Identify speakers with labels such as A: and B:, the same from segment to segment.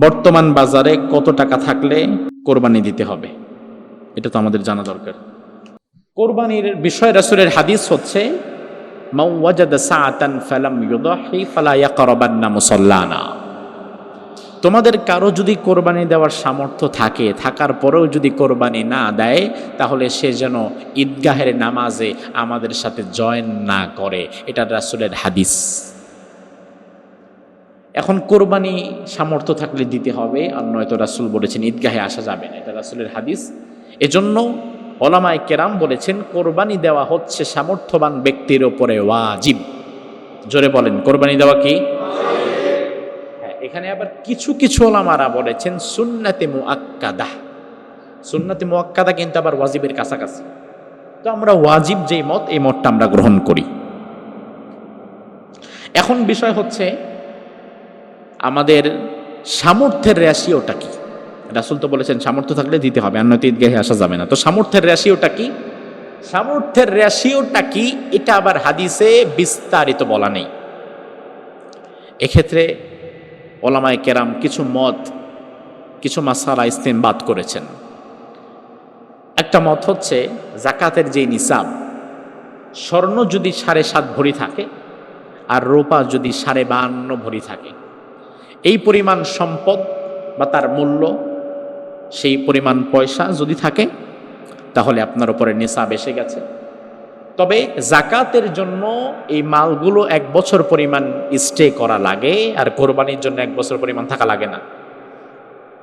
A: বর্তমান বাজারে কত টাকা থাকলে কোরবানি দিতে হবে? এটা তো আমাদের জানা দরকার। কোরবানির বিষয় রাসূলের হাদিস হচ্ছে তোমাদের কারও যদি কোরবানি দেওয়ার সামর্থ্য থাকে, থাকার পরেও যদি কোরবানি না দেয়, তাহলে সে যেন ঈদগাহের নামাজে আমাদের সাথে জয়েন না করে। এটা রাসূলের হাদিস। এখন কোরবানি সামর্থ্য থাকলে দিতে হবে, আর নয়তো রাসূল বলেছেন, ঈদগাহে আসা যাবে না। এটা রাসূলের হাদিস। এজন্য ওলামায় কেরাম বলেছেন, কোরবানি দেওয়া হচ্ছে সামর্থ্যবান ব্যক্তির ওপরে ওয়াজিব। জোরে বলেন, কোরবানি দেওয়া কি? হ্যাঁ এখানে আবার কিছু কিছু ওলামারা বলেছেন, সুন্নাতে মুআক্কাদা। সুন্নাতে মুআক্কাদা কিন্তু আবার ওয়াজিবের কাছাকাছি। তো আমরা ওয়াজিব যেই মত, এই মতটা আমরা গ্রহণ করি। এখন বিষয় হচ্ছে আমাদের সামর্থ্যের রেশিওটা কি? রাসুল তো বলেছেন, সামর্থ্য থাকলে দিতে হবে, আর নয়তো ঈদগাহে আসা যাবে না। তো সামর্থ্যের রেশিওটা কি? সামর্থ্যের রেশিওটা কি? এটা আবার হাদিসে বিস্তারিত বলা নেই। এক্ষেত্রে ওলামায় কেরাম কিছু মত, কিছু মাসালা ইস্তেমবাদ করেছেন। একটা মত হচ্ছে জাকাতের যে নিসাব, স্বর্ণ যদি সাড়ে সাত ভরি থাকে, আর রূপা যদি সাড়ে বাহান্ন ভরি থাকে এই পরিমাণ সম্পদ বা তার মূল্য, সেই পরিমাণ পয়সা যদি থাকে, তাহলে আপনার উপরে নিসাব এসে গেছে। তবে জাকাতের জন্য এই মালগুলো এক বছর পরিমাণ স্টে করা লাগে, আর কোরবানির জন্য এক বছর পরিমাণ থাকা লাগে না।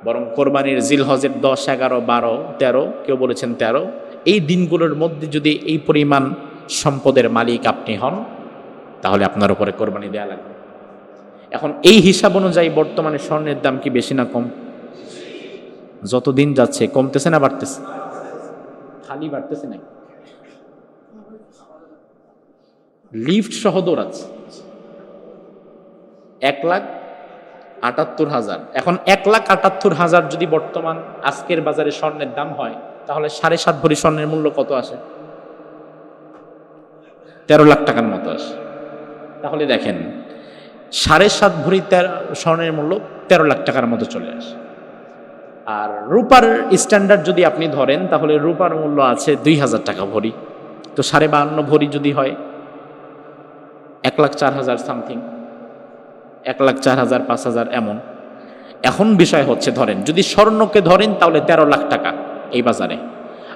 A: বরং কোরবানির জিল হজের দশ, এগারো, বারো, তেরো, কেউ বলেছেন তেরো, এই দিনগুলোর মধ্যে যদি এই পরিমাণ সম্পদের মালিক আপনি হন, তাহলে আপনার উপরে কোরবানি দেওয়া লাগবে। এখন এই হিসাব অনুযায়ী বর্তমানে স্বর্ণের দাম কি বেশি না কম? যত দিন যাচ্ছে, কমতেছে না বাড়তেছে? খালি বাড়তেছে নাকি? লিফট সহ দৌড়াচ্ছে। এক লাখ আটাত্তর হাজার। এখন এক লাখ আটাত্তর হাজার যদি বর্তমান আজকের বাজারে স্বর্ণের দাম হয়, তাহলে সাড়ে সাত ভরি স্বর্ণের মূল্য কত আসে? তেরো লাখ টাকার মতো আসে। তাহলে দেখেন সাড়ে সাত ভরি স্বর্ণের মূল্য তেরো লাখ টাকার মতো চলে আসে। আর রূপার স্ট্যান্ডার্ড যদি আপনি ধরেন, তাহলে রূপার মূল্য আছে দুই হাজার টাকা ভরি। তো সাড়ে বাহান্ন ভরি যদি হয়, এক লাখ চার হাজার সামথিং এক লাখ চার হাজার, পাঁচ হাজার এমন। এখন বিষয় হচ্ছে, ধরেন, যদি স্বর্ণকে ধরেন, তাহলে তেরো লাখ টাকা এই বাজারে।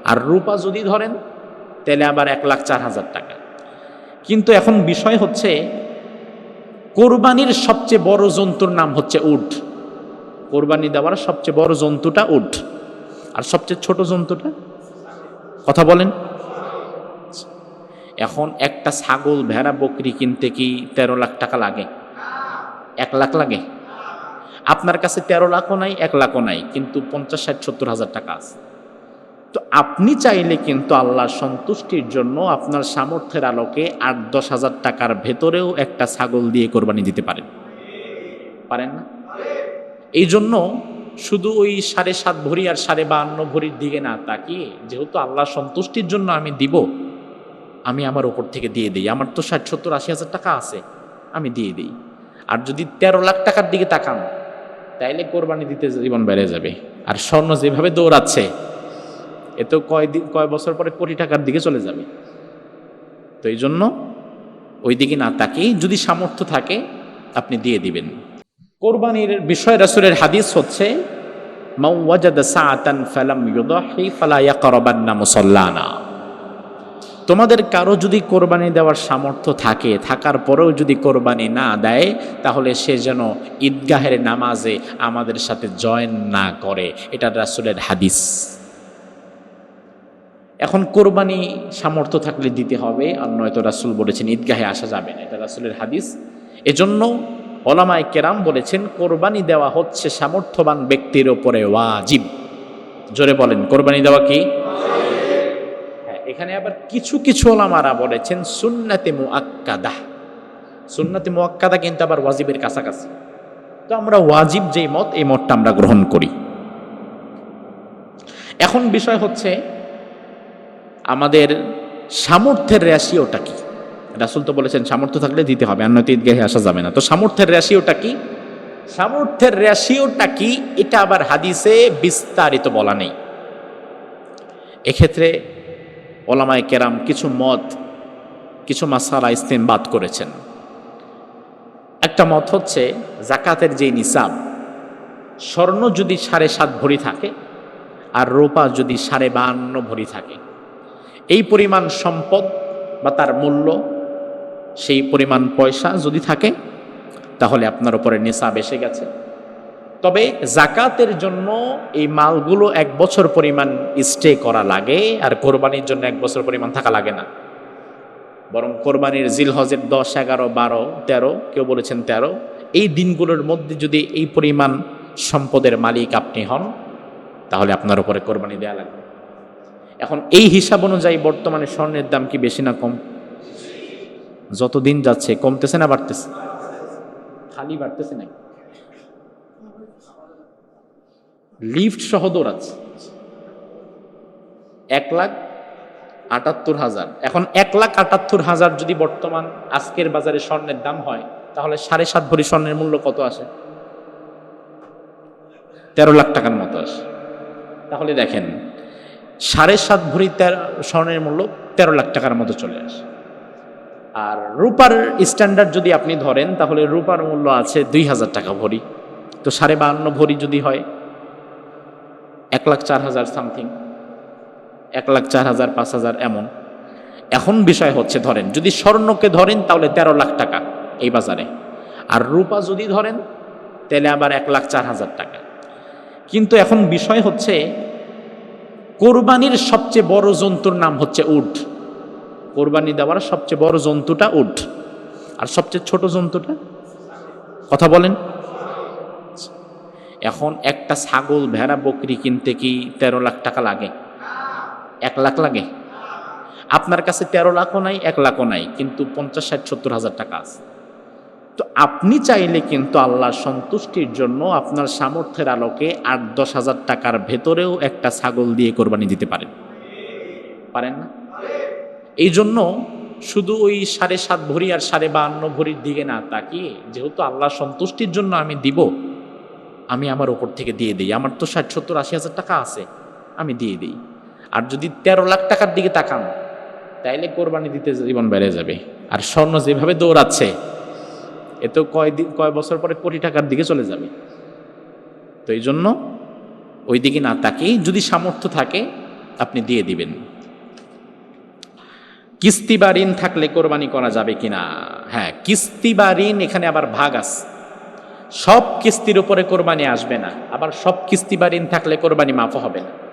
A: আর রূপা যদি ধরেন, তাহলে আবার এক লাখ চার হাজার টাকা। কিন্তু এখন বিষয় হচ্ছে কোরবানির সবচেয়ে বড় জন্তুর নাম হচ্ছে উট। কোরবানি দেওয়ার সবচেয়ে বড় জন্তুটা উট। আর সবচেয়ে ছোট জন্তুটা? কথা বলেন। এখন একটা ছাগল ভেড়া বকরি কিনতে কি তেরো লাখ টাকা লাগে? এক লাখ লাগে? আপনার কাছে তেরো লাখও নাই, এক লাখও নাই, কিন্তু পঞ্চাশ, ষাট, সত্তর হাজার টাকা আছে। তো আপনি চাইলে কিন্তু আল্লাহর সন্তুষ্টির জন্য আপনার সামর্থ্যের আলোকে আট, দশ হাজার টাকার ভেতরেও একটা ছাগল দিয়ে কোরবানি দিতে পারেন। পারেন না? এই জন্য শুধু ওই সাড়ে সাত ভরি আর সাড়ে বাহান্ন ভরির দিকে না তাকিয়ে, যেহেতু আল্লাহ সন্তুষ্টির জন্য আমি দিব, আমি আমার ওপর থেকে দিয়ে দিই। আমার তো ষাট, সত্তর, আশি হাজার টাকা আছে, আমি দিয়ে দিই। আর যদি তেরো লাখ টাকার দিকে তাকান, তাইলে কোরবানি দিতে জীবন বেড়ে যাবে। আর স্বর্ণ যেভাবে দৌড়াচ্ছে এ তো কয় বছর পরে কোটি টাকার দিকে চলে যাবে। তো এই জন্য ওই দিকে না তাকিয়ে যদি সামর্থ্য থাকে, আপনি দিয়ে দিবেন। কোরবানির বিষয় রাসূলের হাদিস হচ্ছে তোমাদের কারও যদি কোরবানি দেওয়ার সামর্থ্য থাকে, থাকার পরেও যদি কোরবানি না দেয়, তাহলে সে যেন ঈদগাহের নামাজে আমাদের সাথে জয়েন না করে। এটা রাসূলের হাদিস। এখন কোরবানি সামর্থ্য থাকলে দিতে হবে, আর নয়তো রাসুল বলেছেন, ঈদগাহে আসা যাবে না। এটা রাসুলের হাদিস। এজন্য ওলামায় কেরাম বলেছেন, কোরবানি দেওয়া হচ্ছে সামর্থ্যবান ব্যক্তির ওপরে ওয়াজিব। জোরে বলেন, কোরবানি দেওয়া কি? হ্যাঁ এখানে আবার কিছু কিছু ওলামারা বলেছেন, সুন্নাতে মুআক্কাদা। সুন্নাতে মুআক্কাদা কিন্তু আবার ওয়াজিবের কাছাকাছি। তো আমরা ওয়াজিব যেই মত, এই মতটা আমরা গ্রহণ করি। এখন বিষয় হচ্ছে আমাদের সামর্থ্যের রেশিওটা কি? রাসুল তো বলেছেন, সামর্থ্য থাকলে দিতে হবে, আর নয়তো আসা যাবে না। তো সামর্থ্যের রেশিওটা কি? সামর্থ্যের রেশিওটা কি? এটা আবার হাদিসে বিস্তারিত বলা নেই। এক্ষেত্রে ওলামায় কেরাম কিছু মত, কিছু মাসালা বাদ করেছেন। একটা মত হচ্ছে জাকাতের যে নিসাব, স্বর্ণ যদি সাড়ে সাত ভরি থাকে, আর রোপা যদি সাড়ে বাহান্ন ভরি থাকে এই পরিমাণ সম্পদ বা তার মূল্য, সেই পরিমাণ পয়সা যদি থাকে, তাহলে আপনার উপরে নিসাব এসে গেছে। তবে জাকাতের জন্য এই মালগুলো এক বছর পরিমাণ স্টে করা লাগে, আর কোরবানির জন্য এক বছর পরিমাণ থাকা লাগে না। বরং কোরবানির জিল হজের দশ, এগারো, বারো, তেরো, কেউ বলেছেন তেরো, এই দিনগুলোর মধ্যে যদি এই পরিমাণ সম্পদের মালিক আপনি হন, তাহলে আপনার উপরে কোরবানি দেওয়া লাগবে। এখন এই হিসাব অনুযায়ী বর্তমানে স্বর্ণের দাম কি বেশি না কম? যত দিন যাচ্ছে, কমতেছে না বাড়তেছে? খালি বাড়তেছে নাকি? লিফট সহ দৌড়াচ্ছে। এক লাখ আটাত্তর হাজার। এখন এক লাখ আটাত্তর হাজার যদি বর্তমান আজকের বাজারে স্বর্ণের দাম হয়, তাহলে সাড়ে সাত ভরি স্বর্ণের মূল্য কত আসে? তেরো লাখ টাকার মতো আসে। তাহলে দেখেন সাড়ে সাত ভরি স্বর্ণের মূল্য তেরো লাখ টাকার মতো চলে আসে। আর রূপার স্ট্যান্ডার্ড যদি আপনি ধরেন, তাহলে রূপার মূল্য আছে দুই হাজার টাকা ভরি। তো সাড়ে বাহান্ন ভরি যদি হয়, এক লাখ চার হাজার সামথিং এক লাখ চার হাজার, পাঁচ হাজার এমন। এখন বিষয় হচ্ছে, ধরেন, যদি স্বর্ণকে ধরেন, তাহলে তেরো লাখ টাকা এই বাজারে। আর রূপা যদি ধরেন, তাহলে আবার এক লাখ চার হাজার টাকা। কিন্তু এখন বিষয় হচ্ছে কোরবানির সবচেয়ে বড় জন্তুর নাম হচ্ছে উট। কোরবানি দেওয়ার সবচেয়ে বড় জন্তুটা উট। আর সবচেয়ে ছোট জন্তুটা? কথা বলেন। এখন একটা ছাগল ভেড়া বকরি কিনতে কি তেরো লাখ টাকা লাগে? এক লাখ লাগে? আপনার কাছে তেরো লাখও নাই, এক লাখও নাই, কিন্তু পঞ্চাশ, ষাট, সত্তর হাজার টাকা আছে। তো আপনি চাইলে কিন্তু আল্লাহর সন্তুষ্টির জন্য আপনার সামর্থ্যের আলোকে আট, দশ হাজার টাকার ভেতরেও একটা ছাগল দিয়ে কোরবানি দিতে পারেন। পারেন না? এই জন্য শুধু ওই সাড়ে সাত ভরি আর সাড়ে বাহান্ন ভরির দিকে না তাকিয়ে যেহেতু আল্লাহ সন্তুষ্টির জন্য আমি দিব, আমি আমার ওপর থেকে দিয়ে দিই। আমার তো ষাট, সত্তর, আশি হাজার টাকা আছে, আমি দিয়ে দিই। আর যদি তেরো লাখ টাকার দিকে তাকান, তাইলে কোরবানি দিতে জীবন বেড়ে যাবে। আর স্বর্ণ যেভাবে দৌড়াচ্ছে এ তো কয় দিন কয় বছর পরে কোটি টাকার দিকে চলে যাবে। তো এই জন্য ওই দিকে না তাকিয়ে যদি সামর্থ্য থাকে, আপনি দিয়ে দিবেন। কিস্তি বা ঋণ থাকলে কোরবানি করা যাবে কিনা? হ্যাঁ কিস্তি বা ঋণ এখানে আবার ভাগ আছে। সব কিস্তির উপরে কোরবানি আসবে না। আবার সব কিস্তি বা ঋণ থাকলে কোরবানি মাফ হবে না।